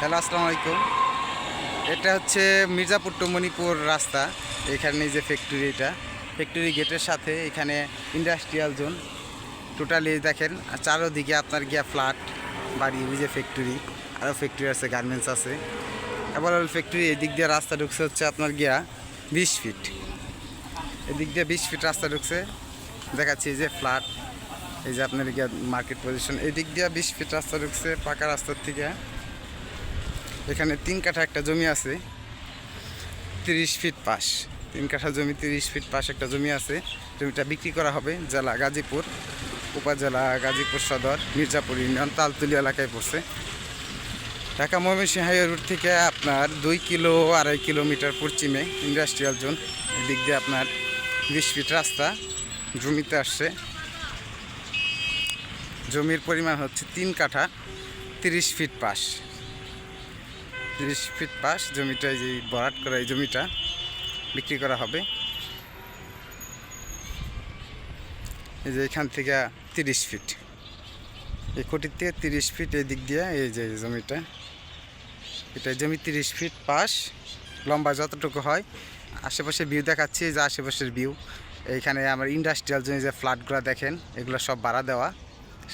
Hello আসসালামু আলাইকুম এটা হচ্ছে মির্জাপুর টু মণিপুর রাস্তা। এখানে যে ফ্যাক্টরি এটা ফ্যাক্টরি গেটের সাথে এখানে ইন্ডাস্ট্রিয়াল জোন টোটালি দেখেন চারোদিকে আপনার গিয়া ফ্ল্যাট বাড়ি যে ফ্যাক্টরি আরও ফ্যাক্টরি আছে গার্মেন্টস আছে। এবার ফ্যাক্টরি, এদিক দিয়ে রাস্তা ঢুকছে হচ্ছে আপনার গিয়া বিশ ফিট এদিক দিয়ে বিশ ফিট রাস্তা ঢুকছে, দেখাচ্ছি এই যে ফ্ল্যাট এই যে আপনার গিয়া মার্কেট পজিশন এদিক দিয়ে বিশ ফিট রাস্তা ঢুকছে, পাকা রাস্তার থেকে। এখানে তিন কাঠা একটা জমি আছে, তিরিশ ফিট পাশ। তিন কাঠা জমি, তিরিশ ফিট পাশ একটা জমি আছে। জমিটা বিক্রি করা হবে জেলা গাজীপুর, উপজেলা গাজীপুর সদর, মির্জাপুর ইউনিয়ন তালতুলি এলাকায় পড়ছে। ঢাকা ময়মনসিংহ হাইওয়ে রুট থেকে আপনার দুই কিলো আড়াই কিলোমিটার পশ্চিমে ইন্ডাস্ট্রিয়াল জোন দিক দিয়ে আপনার বিশ ফিট রাস্তা জমিতে আসছে। জমির পরিমাণ হচ্ছে তিন কাঠা, তিরিশ ফিট পাশ। তিরিশ ফিট পাশ জমিটা, এই যে ভরাট করা এই জমিটা বিক্রি করা হবে। এই যে এখান থেকে তিরিশ ফিট। এই কোটির থেকে তিরিশ ফিট এই দিক দিয়ে এই যে জমিটা। এটা জমি তিরিশ ফিট পাশ লম্বা যতটুকু হয়। আশেপাশে ভিউ দেখাচ্ছি যে আশেপাশের ভিউ এইখানে আমার ইন্ডাস্ট্রিয়াল জমি যে ফ্ল্যাটগুলো দেখেন, এগুলো সব ভাড়া দেওয়া।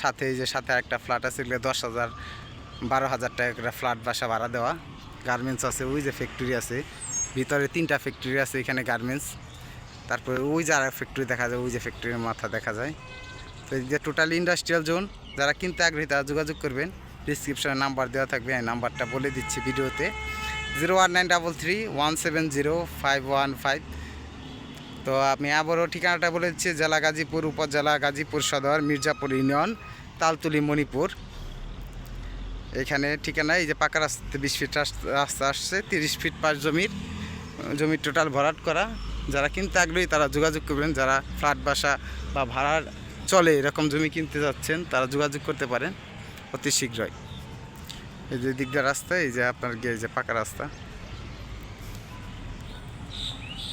সাথে এই যে, সাথে একটা ফ্ল্যাট আছে, এগুলো দশ হাজার বারো হাজার টাকা করে ফ্ল্যাট বাসা ভাড়া দেওয়া। গার্মেন্টস আছে, ওই যে ফ্যাক্টরি আছে। ভিতরে তিনটা ফ্যাক্টরি আছে, এখানে গার্মেন্টস তারপরে ওই যে আর ফ্যাক্টরি দেখা যায়, ওই যে ফ্যাক্টরির মাথা দেখা যায়। তো এই যে টোটালি ইন্ডাস্ট্রিয়াল জোন যারা কিনতে আগ্রহী, তারা যোগাযোগ করবেন। ডিসক্রিপশনে নাম্বার দেওয়া থাকবে, এই নাম্বারটা বলে দিচ্ছি ভিডিওতে। Zero one nine double three one seven zero five one five তো আমি আবারও ঠিকানাটা বলে দিচ্ছি, জেলা গাজীপুর, উপজেলা গাজীপুর সদর, মির্জাপুর ইউনিয়ন, তালতুলি, মণিপুর। এখানে ঠিকানা, এই যে পাকা রাস্তাতে বিশ ফিট রাস- রাস্তা আসছে, তিরিশ ফিট পাঁচ জমির জমির টোটাল ভরাট করা। যারা কিনতে আগ্রহী, তারা যোগাযোগ করবেন। যারা ফ্ল্যাট, বাসা বা ভাড়ার চলে, এরকম জমি কিনতে যাচ্ছেন, তারা যোগাযোগ করতে পারেন অতি শীঘ্রই। এই যে দিকদার রাস্তা, এই যে আপনার গিয়ে যে পাকা রাস্তা।